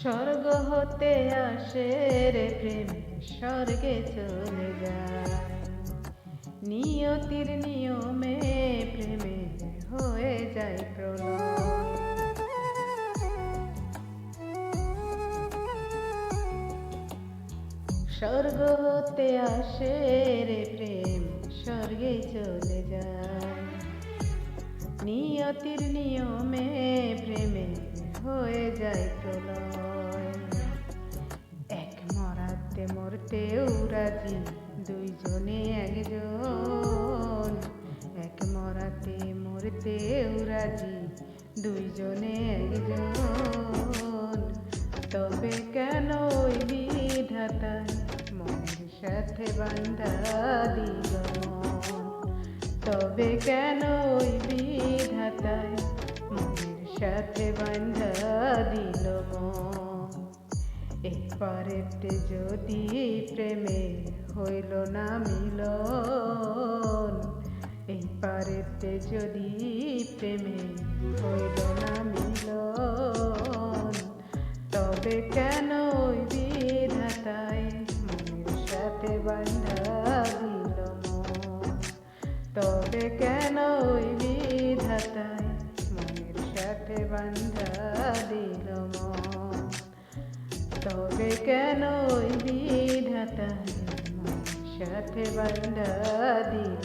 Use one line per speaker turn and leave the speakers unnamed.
স্বর্গ হতে আসে রে প্রেম, স্বর্গে চলে যায়। নিয়তির নিয়মে প্রেমে হয়ে যায় প্রলয়। স্বর্গ হতে আসে রে প্রেম, স্বর্গে চলে যায়। নিয়তির নিয়মে প্রেমে হয়ে যায় প্রলয়। রাজি দুইজনে একজন। এক মরাতে মরতেও রাজি দুইজনে একজন। তবে কেন ওই মনের সাথে বান্ধা তবে কেন ওই বিধাতায় মনের সাথে বান্ধা দিল মন এপারেতে যদি প্রেমে হইল না মিলন, এই পারেতে যদি প্রেমে হইল না মিলন, তবে কেন ওই বিধাতায় মনের সাথে বান্ধা দিল তবে কেন ওই বিধাতায় মনের সাথে বান্ধা দিল মন? তবে কেন বিধাতা সাথে বান্ধা দিল?